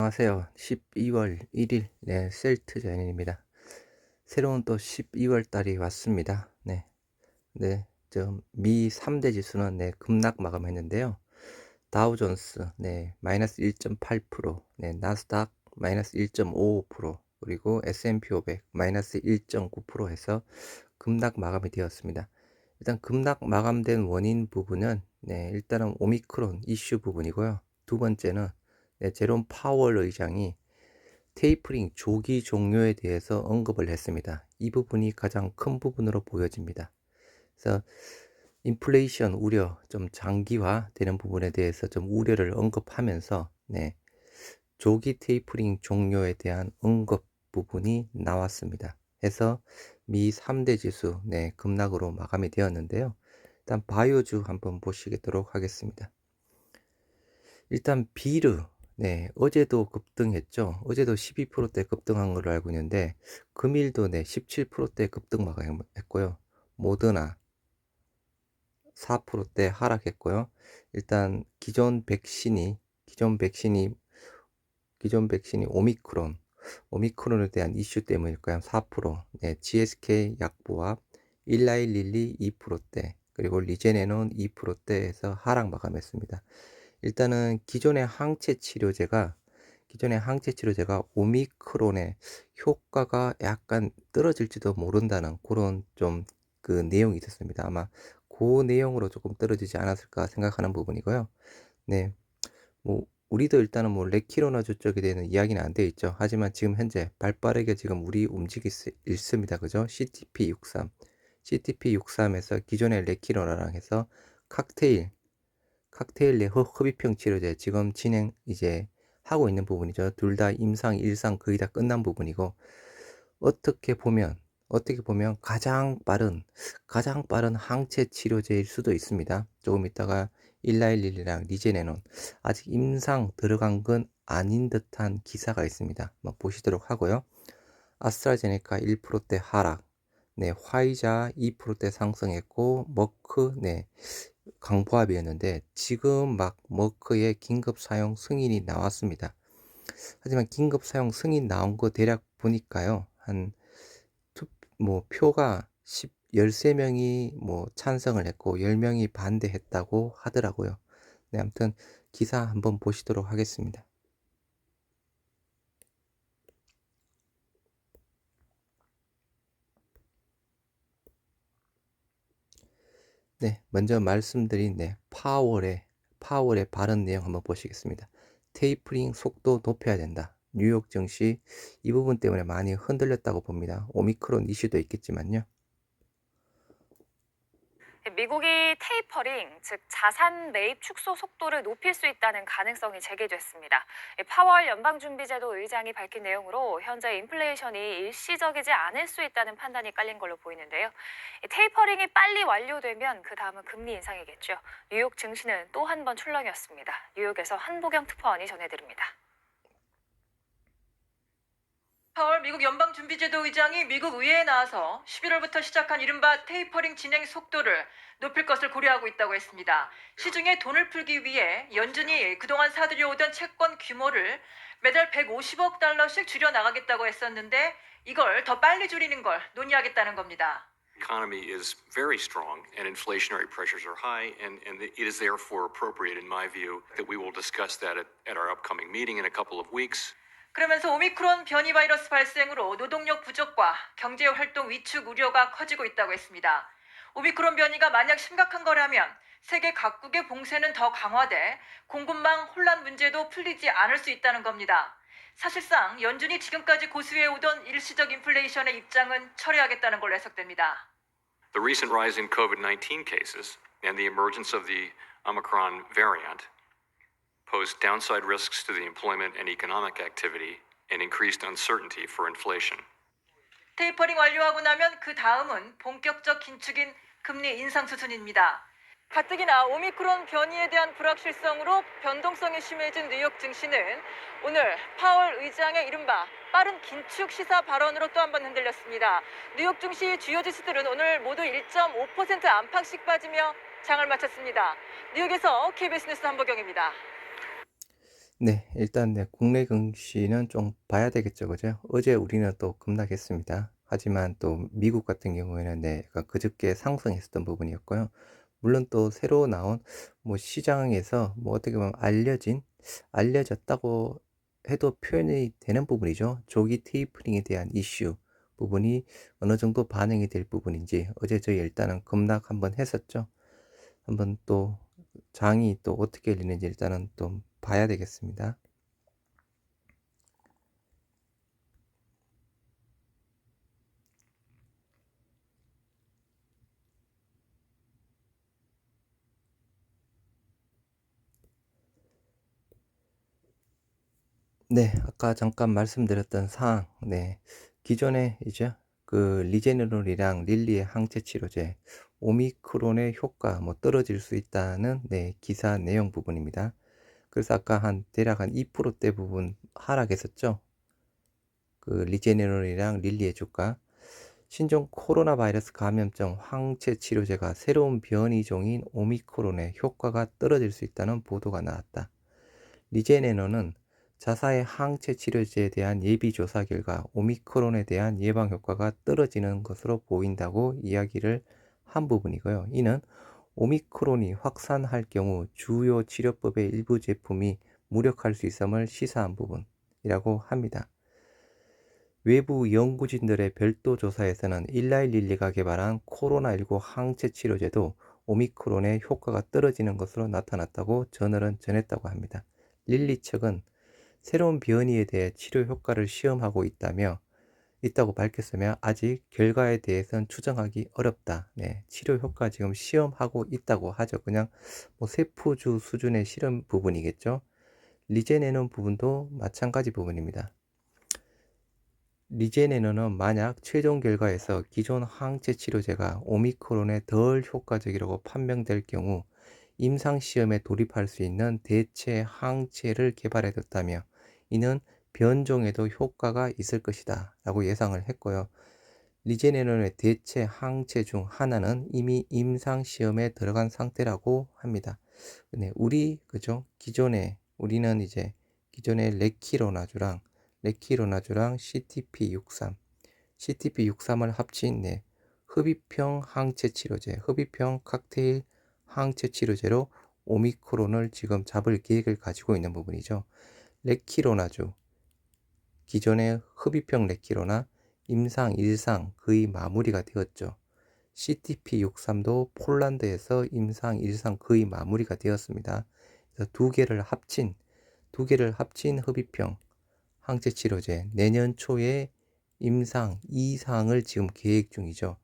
안녕하세요. 12월 1일 네, 셀트 자연입니다. 새로운 또 12월 달이 왔습니다. 네. 네. 저미 3대 지수는 네, 급락 마감했는데요. 다우존스 네, 마이너스 1.8%, 네, 나스닥 마이너스 1.55%, 그리고 S&P 500 마이너스 1.9% 해서 급락 마감이 되었습니다. 일단 급락 마감된 원인 부분은 네, 일단은 오미크론 이슈 부분이고요. 두 번째는 네, 제롬 파월 의장이 테이프링 조기 종료에 대해서 언급을 했습니다. 이 부분이 가장 큰 부분으로 보여집니다. 그래서 인플레이션 우려 좀 장기화 되는 부분에 대해서 좀 우려를 언급하면서 네, 조기 테이프링 종료에 대한 언급 부분이 나왔습니다. 해서 미 3대 지수 네, 급락으로 마감이 되었는데요. 일단 바이오주 한번 보시도록 하겠습니다. 일단 비르 네, 어제도 급등했죠. 어제도 12%대 급등한 걸로 알고 있는데 금일도 네, 17%대 급등 마감했고요. 모더나 4%대 하락했고요. 일단 기존 백신이 기존 백신이 기존 백신이 오미크론 오미크론에 대한 이슈 때문일까요? 4%. 네, GSK 약보합 1112 2%대 그리고 리제네논 2%대에서 하락 마감했습니다. 일단은 기존의 항체 치료제가 기존의 항체 치료제가 오미크론의 효과가 약간 떨어질지도 모른다는 그런 좀 그 내용이 있었습니다. 아마 그 내용으로 조금 떨어지지 않았을까 생각하는 부분이고요. 네. 뭐 우리도 일단은 뭐 레키로나주 쪽에 대한 이야기는 안 되어 있죠. 하지만 지금 현재 발빠르게 지금 우리 움직이 있습니다. 그죠? CTP63. CTP63에서 기존의 레키로나랑 해서 칵테일 칵테일 내 흡입형 치료제 지금 진행 이제 하고 있는 부분이죠. 둘 다 임상, 일상 거의 다 끝난 부분이고 어떻게 보면 어떻게 보면 가장 빠른 가장 빠른 항체 치료제일 수도 있습니다. 조금 있다가 일라일릴이랑 리제네논 아직 임상 들어간 건 아닌 듯한 기사가 있습니다. 뭐 보시도록 하고요. 아스트라제네카 1%대 하락, 네 화이자 2%대 상승했고 머크 네 강보합이었는데 지금 막 머크의 긴급 사용 승인이 나왔습니다. 하지만 긴급 사용 승인 나온 거 대략 보니까요. 한 뭐 표가 10, 13명이 뭐 찬성을 했고 10명이 반대했다고 하더라고요. 네, 아무튼 기사 한번 보시도록 하겠습니다. 네, 먼저 말씀드린 네, 파월의 파월의 발언 내용 한번 보시겠습니다. 테이프링 속도 높여야 된다. 뉴욕 증시 이 부분 때문에 많이 흔들렸다고 봅니다. 오미크론 이슈도 있겠지만요. 미국이 테이퍼링, 즉 자산 매입 축소 속도를 높일 수 있다는 가능성이 제기됐습니다. 파월 연방준비제도 의장이 밝힌 내용으로 현재 인플레이션이 일시적이지 않을 수 있다는 판단이 깔린 걸로 보이는데요. 테이퍼링이 빨리 완료되면 그 다음은 금리 인상이겠죠. 뉴욕 증시는 또 한 번 출렁이었습니다. 뉴욕에서 한보경 특파원이 전해드립니다. 4월 미국 연방준비제도 의장이 미국 의회에 나와서 11월부터 시작한 이른바 테이퍼링 진행 속도를 높일 것을 고려하고 있다고 했습니다. 시중에 돈을 풀기 위해 연준이 그동안 사들여오던 채권 규모를 매달 150억 달러씩 줄여 나가겠다고 했었는데 이걸 더 빨리 줄이는 걸 논의하겠다는 겁니다. economy is very strong and inflationary pressures are high, and, and it is therefore appropriate, in my view, that we will discuss that at, at our upcoming meeting in a couple of weeks. 그러면서 오미크론 변이 바이러스 발생으로 노동력 부족과 경제 활동 위축 우려가 커지고 있다고 했습니다. 오미크론 변이가 만약 심각한 거라면 세계 각국의 봉쇄는 더 강화돼 공급망 혼란 문제도 풀리지 않을 수 있다는 겁니다. 사실상 연준이 지금까지 고수해 오던 일시적 인플레이션의 입장은 철회하겠다는 걸로 해석됩니다. The recent rise in COVID 19 cases and the emergence of the Omicron variant pose downside risks to the employment and economic activity and increased uncertainty for inflation. 테이퍼링 완료하고 나면 그 다음은 본격적 긴축인 금리 인상 수순입니다. 가뜩이나 오미크론 변이에 대한 불확실성으로 변동성이 심해진 뉴욕 증시는 오늘 파월 의장의 이른바 빠른 긴축 시사 발언으로 또 한 번 흔들렸습니다. 뉴욕 증시 주요 지수들은 오늘 모두 1.5% 안팎씩 빠지며 장을 마쳤습니다. 뉴욕에서 KBS 뉴스 한보경입니다. 네. 일단 네 국내 증시는 좀 봐야 되겠죠. 그죠? 어제 우리는 또 급락했습니다. 하지만 또 미국 같은 경우에는 네 약간 그저께 상승했었던 부분이었고요. 물론 또 새로 나온 뭐 시장에서 뭐 어떻게 보면 알려진 알려졌다고 해도 표현이 되는 부분이죠. 조기 테이퍼링에 대한 이슈 부분이 어느 정도 반영이 될 부분인지 어제 저희 일단은 급락 한번 했었죠. 한번 또 장이 또 어떻게 열리는지 일단은 좀 봐야 되겠습니다. 네. 아까 잠깐 말씀드렸던 사항 네. 기존에 이제 그 리제네롤이랑 릴리의 항체 치료제 오미크론의 효과 뭐 떨어질 수 있다는 네 기사 내용 부분입니다. 그래서 아까 한 대략 한 2%대 부분 하락했었죠. 그 리제네롤이랑 릴리의 주가 신종 코로나 바이러스 감염증 항체 치료제가 새로운 변이종인 오미크론의 효과가 떨어질 수 있다는 보도가 나왔다. 리제네노는 자사의 항체 치료제에 대한 예비 조사 결과 오미크론에 대한 예방 효과가 떨어지는 것으로 보인다고 이야기를 한 부분이고요. 이는 오미크론이 확산할 경우 주요 치료법의 일부 제품이 무력할 수 있음을 시사한 부분이라고 합니다. 외부 연구진들의 별도 조사에서는 일라일릴리가 개발한 코로나19 항체 치료제도 오미크론의 효과가 떨어지는 것으로 나타났다고 저널은 전했다고 합니다. 릴리 측은 새로운 변이에 대해 치료 효과를 시험하고 있다며 있다고 밝혔으며 아직 결과에 대해서는 추정하기 어렵다. 네, 치료 효과 지금 시험하고 있다고 하죠. 그냥 뭐 세포주 수준의 실험 부분이겠죠. 리제네논 부분도 마찬가지 부분입니다. 리제네논은 만약 최종 결과에서 기존 항체 치료제가 오미크론에 덜 효과적이라고 판명될 경우 임상 시험에 돌입할 수 있는 대체 항체를 개발해뒀다며 이는 변종에도 효과가 있을 것이다 라고 예상을 했고요. 리제네논의 대체 항체 중 하나는 이미 임상 시험에 들어간 상태라고 합니다. 네, 우리 그죠? 기존에 우리는 이제 기존의 레키로나주랑 레키로나주랑 CTP63 CTP63을 합친 네, 흡입형 항체 치료제, 흡입형 칵테일 항체 치료제로 오미크론을 지금 잡을 계획을 가지고 있는 부분이죠. 레키로나주 기존의 흡입형 레키로나 임상 1상 거의 마무리가 되었죠. CTP63도 폴란드에서 임상 1상 거의 마무리가 되었습니다. 그래서 두 개를 합친 두 개를 합친 흡입형 항체 치료제 내년 초에 임상 2상을 지금 계획 중이죠.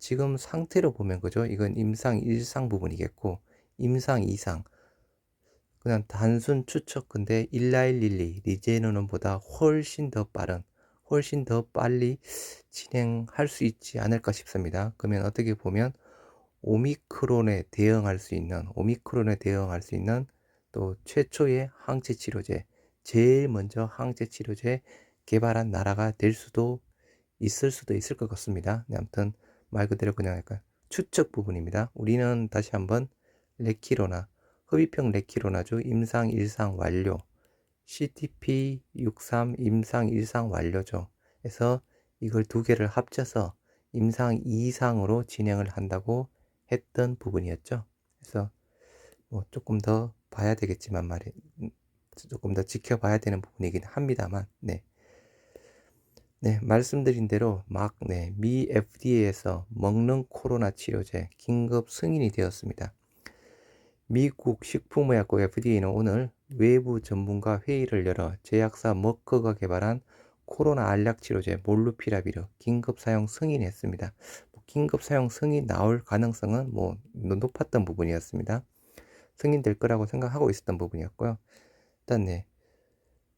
지금 상태로 보면 그죠? 이건 임상 1상 부분이겠고 임상 2상 그냥 단순 추측 근데 일라일릴리 리제노는보다 훨씬 더 빠른 훨씬 더 빨리 진행할 수 있지 않을까 싶습니다. 그러면 어떻게 보면 오미크론에 대응할 수 있는 오미크론에 대응할 수 있는 또 최초의 항체 치료제 제일 먼저 항체 치료제 개발한 나라가 될 수도 있을 수도 있을 것 같습니다. 네, 아무튼 말 그대로 그냥 약간 추측 부분입니다. 우리는 다시 한번 레키로나 흡입형 레키로나주 임상 1상 완료 CTP63 임상 1상 완료죠. 그래서 이걸 두 개를 합쳐서 임상 2상으로 진행을 한다고 했던 부분이었죠. 그래서 뭐 조금 더 봐야 되겠지만 말이 조금 더 지켜봐야 되는 부분이긴 합니다만 네. 네, 말씀드린 대로 막, 네, 미 FDA에서 먹는 코로나 치료제 긴급 승인이 되었습니다. 미국 식품의약국 FDA는 오늘 외부 전문가 회의를 열어 제약사 머크가 개발한 코로나 알약 치료제 몰루피라비르 긴급 사용 승인했습니다. 뭐 긴급 사용 승인 나올 가능성은 뭐 높았던 부분이었습니다. 승인될 거라고 생각하고 있었던 부분이었고요. 일단 네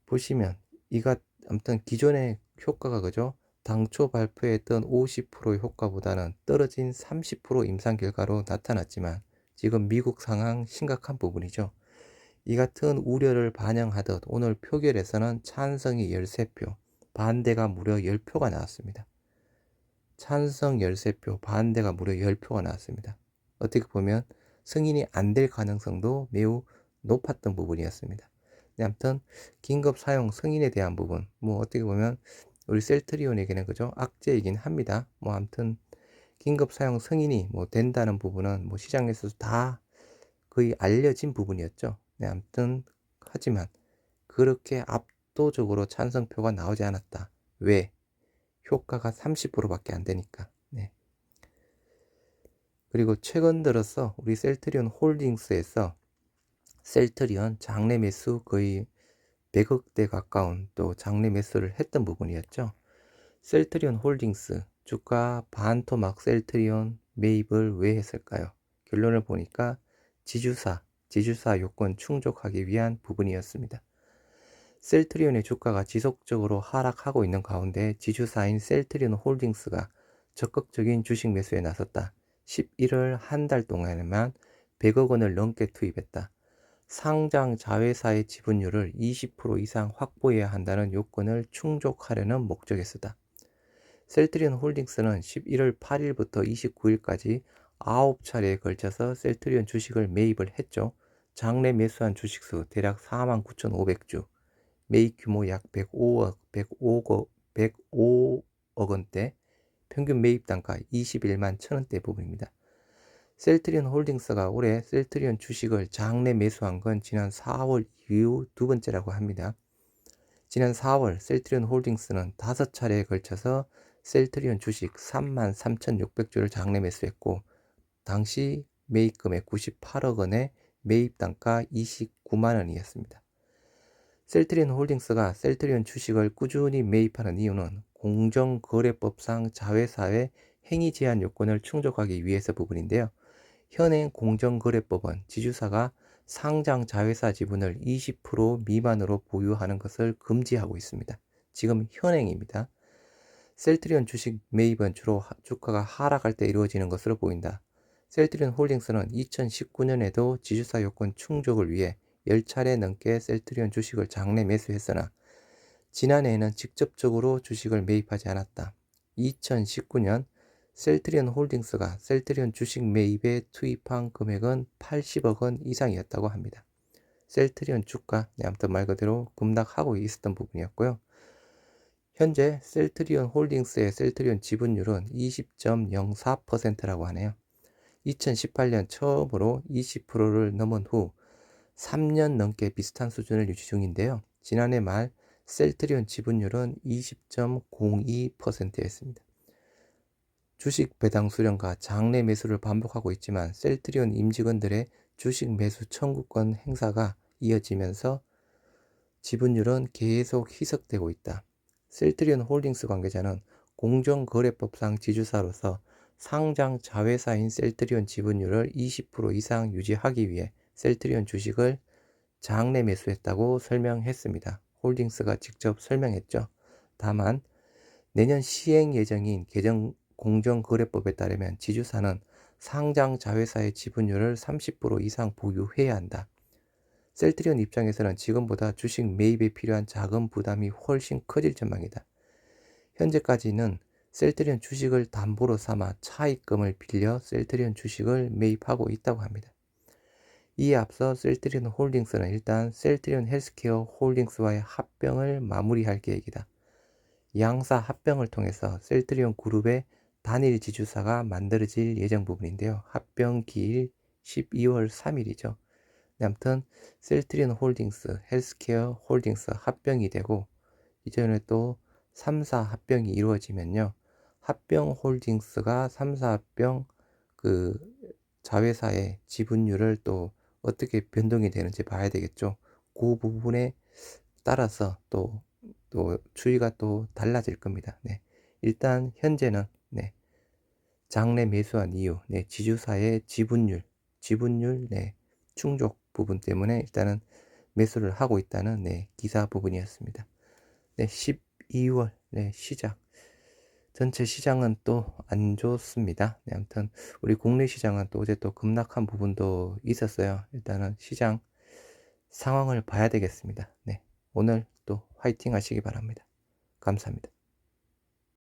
보시면 이가 아무튼 기존의 효과가 그죠? 당초 발표했던 50%의 효과보다는 떨어진 30% 임상 결과로 나타났지만 지금 미국 상황 심각한 부분이죠. 이 같은 우려를 반영하듯 오늘 표결에서는 찬성이 13표, 반대가 무려 10표가 나왔습니다. 찬성 13표, 반대가 무려 10표가 나왔습니다. 어떻게 보면 승인이 안 될 가능성도 매우 높았던 부분이었습니다. 네, 아무튼 긴급 사용 승인에 대한 부분 뭐 어떻게 보면 우리 셀트리온에게는 그죠 악재이긴 합니다. 뭐 아무튼 긴급 사용 승인이 뭐 된다는 부분은 뭐 시장에서도 다 거의 알려진 부분이었죠. 네, 아무튼 하지만 그렇게 압도적으로 찬성표가 나오지 않았다. 왜? 효과가 30%밖에 안 되니까. 네. 그리고 최근 들어서 우리 셀트리온 홀딩스에서 셀트리온 장내 매수 거의 100억대 가까운 또 장내 매수를 했던 부분이었죠. 셀트리온 홀딩스 주가 반토막 셀트리온 매입을 왜 했을까요? 결론을 보니까 지주사, 지주사 요건 충족하기 위한 부분이었습니다. 셀트리온의 주가가 지속적으로 하락하고 있는 가운데 지주사인 셀트리온 홀딩스가 적극적인 주식 매수에 나섰다. 11월 한 달 동안에만 100억 원을 넘게 투입했다. 상장 자회사의 지분율을 20% 이상 확보해야 한다는 요건을 충족하려는 목적에서다. 셀트리온 홀딩스는 11월 8일부터 29일까지 9차례에 걸쳐서 셀트리온 주식을 매입을 했죠. 장내 매수한 주식수 대략 49,500주, 매입 규모 약 105억, 105억, 105억 원대, 평균 매입 단가 21만 천원대 부분입니다. 셀트리온 홀딩스가 올해 셀트리온 주식을 장내 매수한 건 지난 4월 이후 두 번째라고 합니다. 지난 4월 셀트리온 홀딩스는 다섯 차례에 걸쳐서 셀트리온 주식 3만 3,600주를 장내 매수했고 당시 매입 금액 98억 원에 매입 단가 29만 원이었습니다. 셀트리온 홀딩스가 셀트리온 주식을 꾸준히 매입하는 이유는 공정거래법상 자회사의 행위 제한 요건을 충족하기 위해서 부분인데요. 현행 공정거래법은 지주사가 상장 자회사 지분을 20% 미만으로 보유하는 것을 금지하고 있습니다. 지금 현행입니다. 셀트리온 주식 매입은 주로 주가가 하락할 때 이루어지는 것으로 보인다. 셀트리온 홀딩스는 2019년에도 지주사 요건 충족을 위해 10차례 넘게 셀트리온 주식을 장내 매수했으나 지난해에는 직접적으로 주식을 매입하지 않았다. 2019년 셀트리온 홀딩스가 셀트리온 주식 매입에 투입한 금액은 80억 원 이상이었다고 합니다. 셀트리온 주가, 네, 아무튼 말 그대로 급락하고 있었던 부분이었고요. 현재 셀트리온 홀딩스의 셀트리온 지분율은 20.04%라고 하네요. 2018년 처음으로 20%를 넘은 후 3년 넘게 비슷한 수준을 유지 중인데요. 지난해 말 셀트리온 지분율은 20.02%였습니다. 주식 배당 수령과 장내 매수를 반복하고 있지만 셀트리온 임직원들의 주식 매수 청구권 행사가 이어지면서 지분율은 계속 희석되고 있다. 셀트리온 홀딩스 관계자는 공정거래법상 지주사로서 상장 자회사인 셀트리온 지분율을 20% 이상 유지하기 위해 셀트리온 주식을 장내 매수했다고 설명했습니다. 홀딩스가 직접 설명했죠. 다만 내년 시행 예정인 개정 공정거래법에 따르면 지주사는 상장 자회사의 지분율을 30% 이상 보유해야 한다. 셀트리온 입장에서는 지금보다 주식 매입에 필요한 자금 부담이 훨씬 커질 전망이다. 현재까지는 셀트리온 주식을 담보로 삼아 차입금을 빌려 셀트리온 주식을 매입하고 있다고 합니다. 이에 앞서 셀트리온 홀딩스는 일단 셀트리온 헬스케어 홀딩스와의 합병을 마무리할 계획이다. 양사 합병을 통해서 셀트리온 그룹의 단일 지주사가 만들어질 예정 부분인데요. 합병 기일 12월 3일이죠. 아무튼 셀트리온 홀딩스, 헬스케어 홀딩스 합병이 되고 이전에 또 3사 합병이 이루어지면요. 합병 홀딩스가 3사 합병 그 자회사의 지분율을 또 어떻게 변동이 되는지 봐야 되겠죠. 그 부분에 따라서 또, 또 추이가 또 달라질 겁니다. 네. 일단 현재는 네. 장내 매수한 이유, 네. 지주사의 지분율, 지분율, 네. 충족 부분 때문에 일단은 매수를 하고 있다는 네. 기사 부분이었습니다. 네. 12월 네. 시작. 전체 시장은 또 안 좋습니다. 네, 아무튼 우리 국내 시장은 또 어제 또 급락한 부분도 있었어요. 일단은 시장 상황을 봐야 되겠습니다. 네, 오늘 또 화이팅 하시기 바랍니다. 감사합니다.